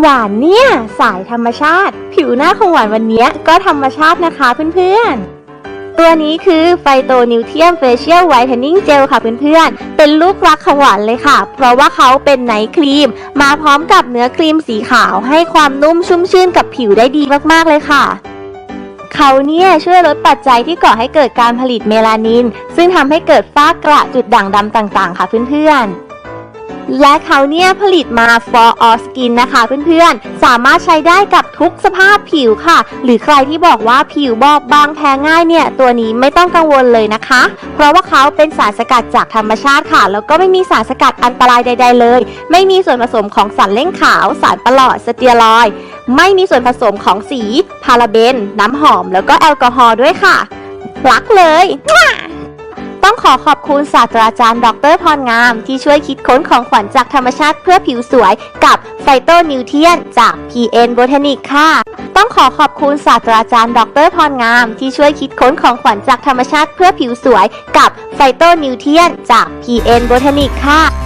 หวานเนี่ย สายธรรมชาติ ผิวหน้าของหวานวันนี้ก็ธรรมชาตินะคะเพื่อนๆ ตัวนี้คือไฟโตนิวเทียมเฟเชียลไวท์เทนนิ่งเจลค่ะเพื่อนๆ เป็นลูกรักของหวานเลยค่ะ เพราะว่าเขาเป็นไนท์ครีม มาพร้อมกับเนื้อครีมสีขาวให้ความนุ่มชุ่มชื่นกับผิวได้ดีมากๆเลยค่ะเขาเนี่ยช่วยลดปัจจัยที่ก่อให้เกิดการผลิตเมลานิน ซึ่งทำให้เกิดฝ้ากระจุดด่างดำต่างๆ ค่ะเพื่อนๆ และเขาเนี่ยผลิตมา for all skin นะคะเพื่อนๆ สามารถใช้ได้กับทุกสภาพผิวค่ะ หรือใครที่บอกว่าผิวบอบบางแพ้ง่ายเนี่ย ตัวนี้ไม่ต้องกังวลเลยนะคะ เพราะว่าเขาเป็นสารสกัดจากธรรมชาติค่ะ แล้วก็ไม่มีสารสกัดอันตรายใด ๆ เลย ไม่มีส่วนผสมของสารเล่งขาว สารปลอดสเตียรอยด์ไม่มีส่วนผสมของสี พาราเบน น้ำหอม แล้วก็แอลกอฮอล์ด้วยค่ะรักเลย อขอบคุณศาสตราจารย์ ดรพรงาม ที่ช่วยคิดค้นของขวัญจากธรรมชาติเพื่อผิวสวยกับไฟโตนิวเทียนจาก PN Botanic ค่ะ ต้องขอขอบคุณศาสตราจารย์ ดรพรงาม ที่ช่วยคิดค้นของขวัญจากธรรมชาติเพื่อผิวสวยกับไฟโตนิวเทียนจาก PN Botanic ค่ะ